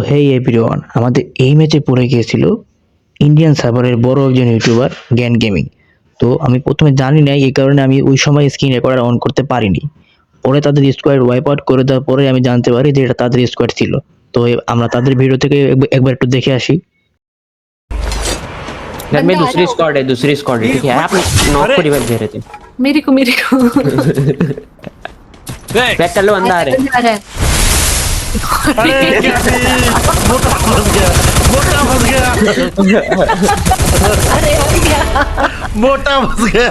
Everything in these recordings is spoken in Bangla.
হেই এভরিওয়ান আমাদের এই ম্যাচে পড়ে গিয়েছিল ইন্ডিয়ান সার্ভারের বড় একজন ইউটিউবার জ্ঞান গেমিং তো আমি প্রথমে জানি না এই কারণে আমি ওই সময় স্ক্রিন রেকর্ডার অন করতে পারিনি পরে তাদের স্কোয়াড ওয়াইপ আউট করে দেওয়ার পরে আমি জানতে পারি যে এটা তাদের স্কোয়াড ছিল তো এ- আমরা তাদের ভিডিও থেকে একবার- একবার একটু দেখে আসি घर में दूसरी स्क्वाड है दूसरी स्क्वाड है ठीक है आप नॉक को रिवाइव दे रहे थे मेरे को मेरे को बैक कर लो अंदर आ रहे अंदर आ रहा है अरे क्या मोटा फंस गया मोटा फंस गया। अरे गया मोटा फंस गया।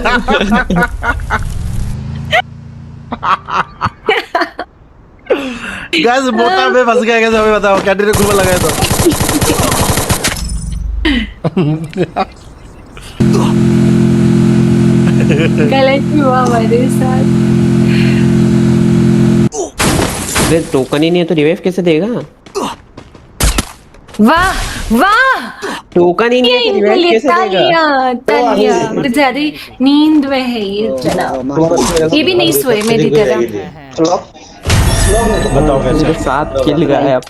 गैस मोटा में फंस गया कैसे हमें बताओ कैंटीन में घूमने लगा है तो गलत हुआ हमारे साथ। अरे टोकन ही नहीं है तो रिवाइव कैसे देगा वाह वाह टोकन ही नहीं है तो इनके रिवाइव लिए कैसे देगा तालियां तालियां मुझे ज्यादा नींद में है ये चला ये भी नहीं सोए मेरी तरह मुझे सात किल गया अब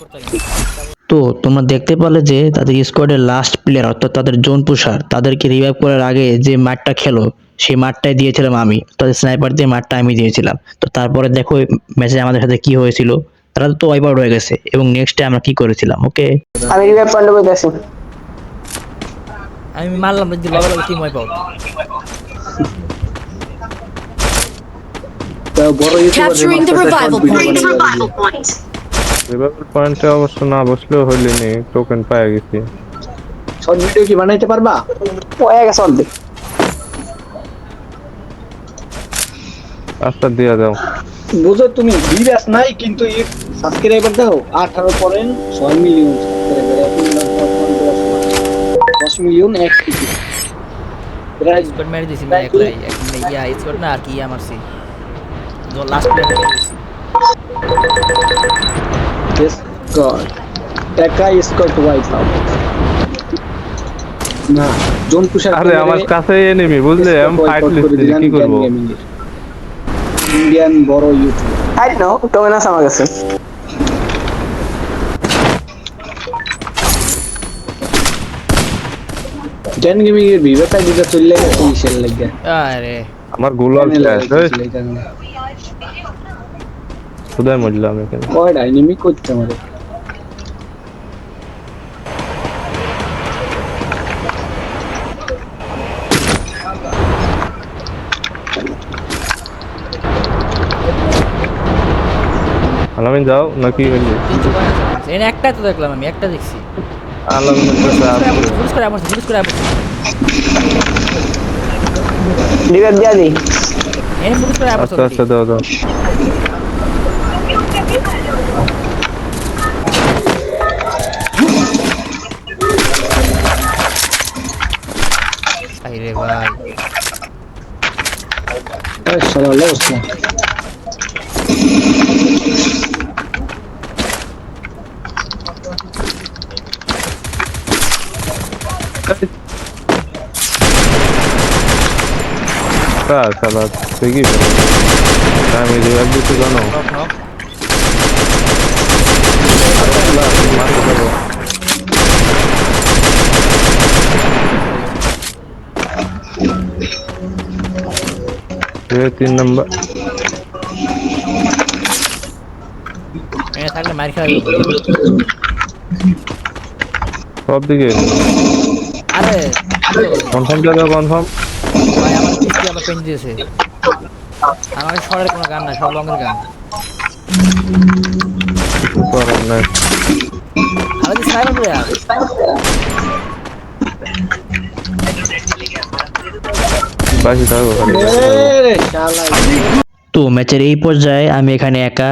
তো তোমরা দেখতে পারলে যে তাদের স্কোয়াডের লাস্ট প্লেয়ার অর্থাৎ তাদের জোন পুষার তাদেরকে রিভাইভ করার আগে যে মাঠটা খেলো সেই মাঠটাই দিয়েছিলাম আমি। তাদের স্নাইপার দিয়ে মাঠটা আমি দিয়েছিলাম। তো তারপরে দেখো ম্যাচে আমাদের সাথে কি হয়েছিল? তারা তো ওয়াইপ আউট হয়ে গেছে এবং নেক্সটে আমরা কি করেছিলাম ওকে আমি রিভাইভ পয়েন্ট করতেছি আমি মারলাম যে লগে লগে team wipe out Capturing the revival point. Revival পয়েন্টে অবশ্য না বসলেও হইলেনি টোকেন পাই গেছি। শর্ট ভিডিও কি বানাইতে পারবা? হয়ে গেছে অর্ধেক। রাস্তা দিয়ে দাও। বুঝো তুমি ভিউয়ার্স নাই কিন্তু সাবস্ক্রাইবার দাও। আঠারো পয়েন্ট ছয় মিলিয়ন দশ মিলিয়ন এক কোটি প্রায় স্কোয়াড মেরে দিছি না একলাই এক ইয়া না আর কি ইয়া মারছি? তো লাস্ট প্লেয়ার মেরে দিছি। গড টাকা স্কট ওয়াইপ আউট না জোন পুষার আরে আমার কাছে এনিমি বুঝলে? আমি ফাইট লিখছি কি করব? ইন্ডিয়ান বড় ইউটিউব আই নো টোকেন আমার কাছে। জেন গেমিং এর ভিভেটা দিতে চললে গেছে মিশেল লাগে। আরে। আমার গুলাল ফ্ল্যাশ খুদাই মরলাম এখানে কয় ডাইনামিক করতে আমাদের? আলামিন যাও নাকি হইলে তিনশো পয়েন্ট আছে এনে একটা তো দেখলাম আমি একটা দেখছি আলামিন পুলিশ করে আমার পুলিশ করে আমার রিভাইভ দিয়া দিই এনে পুলিশ করে আমার আচ্ছা আচ্ছা দাও দাও আরে ভাই এই শালা loss Ta, salat. Seguir. Tá, me deu a bicho já não. number. तीन नंबर मैंने सारे मार खिला সব দিকে আরে। কনফার্ম জায়গা কনফার্ম ভাই আমার পেন দিয়েছে। আমার শর্টের কোনো গান না সব লঙ্গের গান। করার নাই। প্লেয়ার থাকো। তো ম্যাচের এই পর্যায়ে আমি এখানে একা।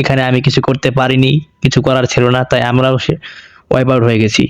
এখানে আমি কিছু করতে পারিনি, কিছু করার ছিল না, তাই আমরাও সে ওয়াইপ আউট হয়ে গেছি।